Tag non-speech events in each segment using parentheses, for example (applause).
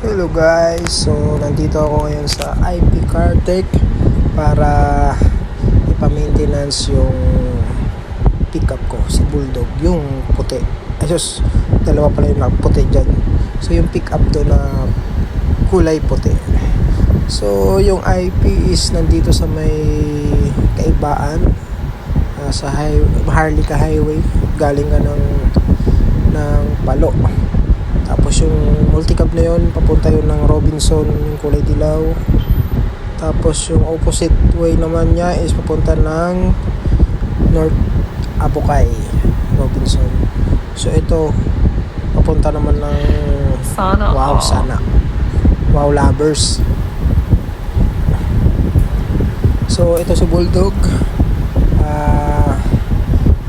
Hello guys, so nandito ako ngayon sa IP Cartech para ipa-maintenance yung pickup ko, si Bulldog, yung puti. Ayos, dalawa pala yung puti dyan. So yung pickup do na kulay puti. So yung IP is nandito sa may kaibaan ah, sa high, Maharlika Highway. Galing ka ng, ng Palo. Tapos yung multicab na yun, papunta yun ng Robinson, yung kulay dilaw. Tapos yung opposite way naman niya is papunta ng North Abukay, Robinson. So ito, papunta naman ng Sana Wow, all. sana. Wow lovers. So ito si Bulldog. Ah,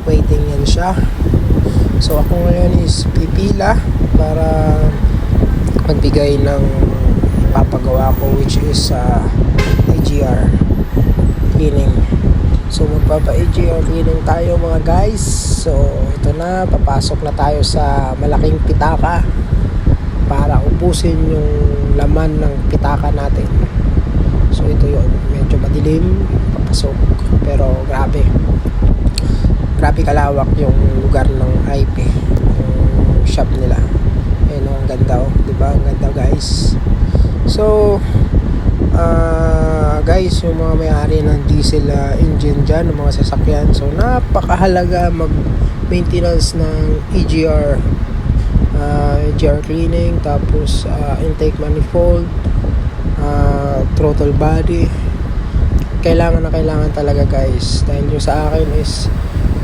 waiting yan siya. So ako ngayon is pipila para magbigay ng papagawa ko which is uh, AGR cleaning. So magpapa AGR cleaning tayo mga guys. So ito na, papasok na tayo sa malaking pitaka para ubusin yung laman ng pitaka natin. So ito yon medyo madilim, papasok, pero grabe. Grabe kalawak yung lugar ng IP, yung shop nila. Ayun oh, ang ganda oh, 'di ba? Ang ganda guys. So ah guys, yung mga may-ari ng diesel ah, engine dyan, ng mga sasakyan. So napakahalaga mag-maintenance ng EGR uh, EGR cleaning tapos ah, intake manifold ah, throttle body kailangan na kailangan talaga guys dahil yung sa akin is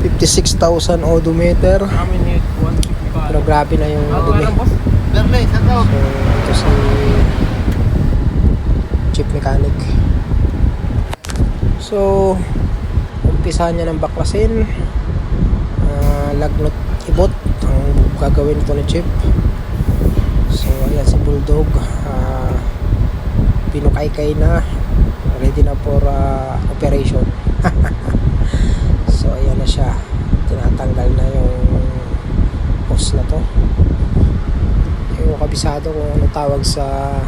56,000 odometer. Amin hit, 155. pero grabe na yung Ah, dumi. so ito si chief mechanic. So umpisahan niya ng baklasin. Ah, lagnot ibot. Ang gagawin ito ni chip so ayan si bulldog. Ah, pinukaykay na. Ready na for ah, operation (laughs) so ayan na siya. Tinatanggal na yung hose na to. Hindi ko kabisado kung ano tawag sa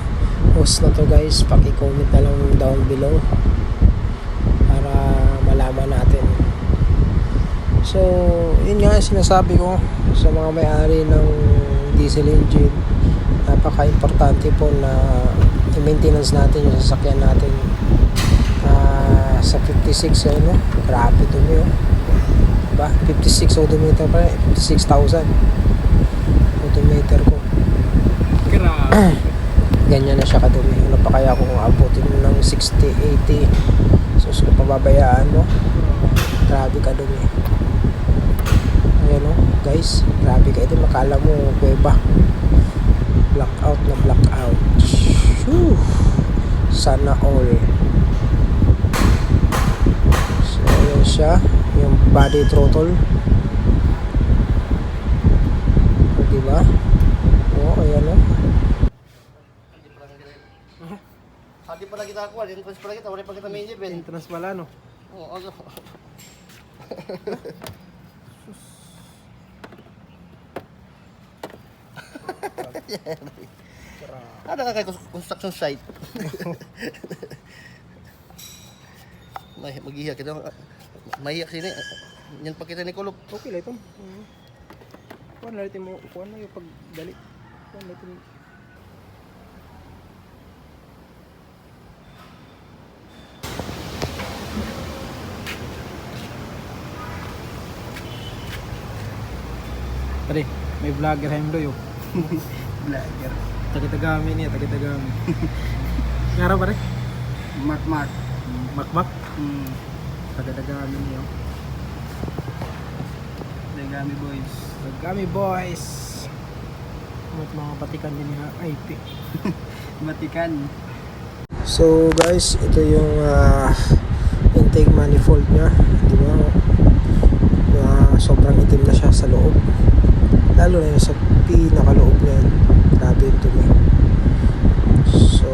hose na to guys. Paki-comment na lang down below para malaman natin. So yun nga sinasabi ko sa mga may-ari ng diesel engine. Napaka-importante po na i-maintenance natin yung sasakyan natin Ah, sa 56 ano? Grabe dumi oh diba? 56 odometer pa rin 56,000 odometer ko. Grabe. (clears throat) ganyan na siya kadumi. Ano pa kaya kung abutin mo ng 60, 80 so kung pababayaan mo grabe kadumi. Ayan o guys. Grabe ka ito makala mo kuweba. Blackout na blackout. Shoo. sana all so ayan siya yung body throttle o diba o ayan o Hadi pala kita ako, pa pala kita, wala pa kita may ben. entrance pala no Oo, ano. Ada ka kay construction site. (laughs) May maghiya kita. Mahiya sini. Yan pa kita ni Kulop. Okay lang ito. Mm. Kuhan na mo, kuhan na yung pagdali. Kuhan na rin. Pare, may vlogger hem doyo. (laughs) Vlogger. Tagi-tagami niya, tagi-tagami. Ngara pare? Mark Mark. Makmak. Hmm. Tagi-tagami niya. Dagami boys. Tagami boys. Mga mga patikan din niya IP. Matikan. (laughs) So guys, ito yung ah, intake manifold niya, di ba? Na sobrang itim na siya sa loob. Lalo na yung sa pinakaloob niyan. Grabe yung dumi. So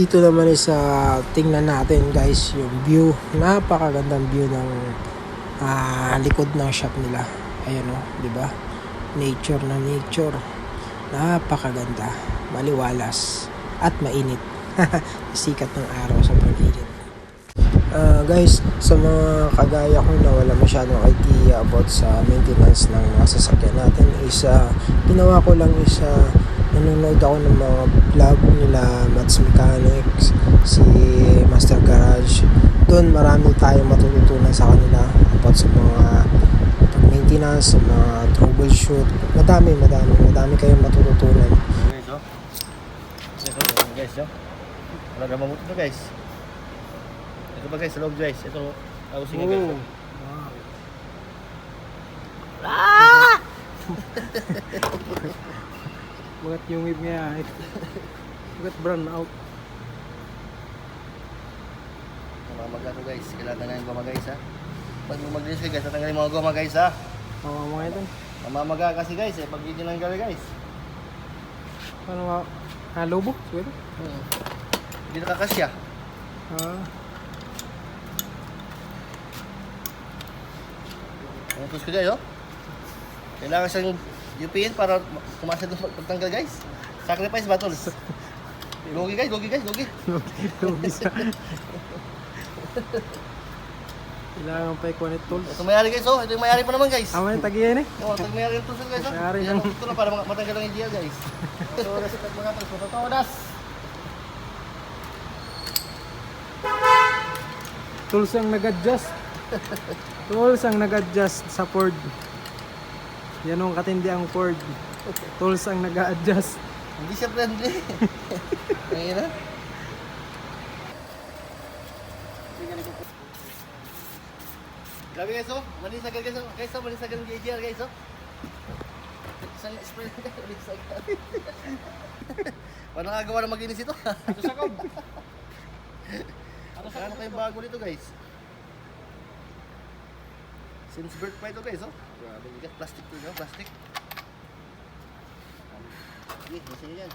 dito naman is sa tingnan natin guys yung view. Napakagandang view ng ah, likod ng shop nila. Ayan o, di ba? Nature na nature. Napakaganda, maliwalas, at mainit. (laughs) Sikat ng araw, sobrang init. Ah, guys, sa mga kagaya ko na wala masyadong idea about sa maintenance ng mga sasakyan natin is ah, ginawa ko lang is ah, nanonood ako ng mga vlog nila Mats Mechanics, si Master Garage. Doon marami tayong matututunan sa kanila about sa mga pag-maintenance, sa mga troubleshoot. Madami, madami, madami kayong matututunan. Guys, oh. Ito, guys, oh. Wala na mamuti to, guys. Ito ba, guys, sa loob, guys. Ito, ayusin niya, guys. oh. (laughs) Bagat yung wave niya. Bagat brown out. Namamaga to, guys. Kailangan na yung goma, guys, ha. Pag mag-release kayo, guys, tatanggalin mga goma, guys, ha. Mga ito. Namamaga kasi, guys, eh. Pag hindi nanggal, guys. Ano nga? Ah, lobo? Siguro? Hmm. Hindi nakakasya. Ah, Ang tus ko, guys, oh. Kailangan siyang UPN para ma- kumasa doon pag- pagtanggal, guys. Sacrifice ba, tol? (laughs) Lugi, guys, lugi, guys, lugi. lobo siya. Kailangan pa ikuha tools. Ito mayari, guys, oh. Ito yung mayari pa naman, guys. Ama yung tagiyan eh. Oh, ito yung mayari yung tusol, guys, oh. Mayari Yan, ng- Ito na para matanggal ang GL, guys. Ito, oras at mga. Ito, oras. Tools ang nag-adjust. Tools ang nag-adjust sa Ford. Yan ang katindi ang Ford. Tools ang nag-adjust. Hindi siya friendly. (laughs) Ngayon na. Grabe guys oh, manis agad guys oh. Guys oh, manis agad ang GGR guys oh. Isang spray na (laughs) guys, manis agad. Paano nakagawa na maginis ito? Ito sa kob. Ano kayong bago nito guys? Since birth pa ito guys oh. Grabe bigat, plastic to no? plastic. Sige, kasi yan.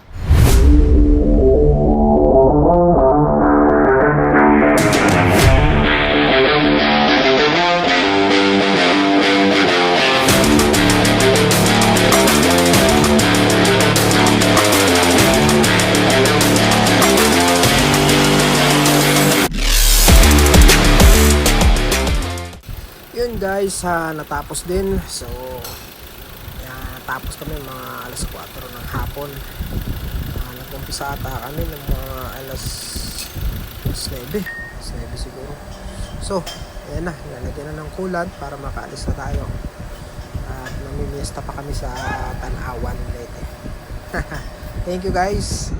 Guys, ha, natapos din. So, yan, natapos kami mga alas 4 ng hapon. Uh, Nag-umpisa ata kami ng mga alas 9. 9 siguro. So, ayan na, nalagyan na ng kulat para makaalis na tayo. At namimiesta pa kami sa Tanawan Leyte. (laughs) Thank you guys.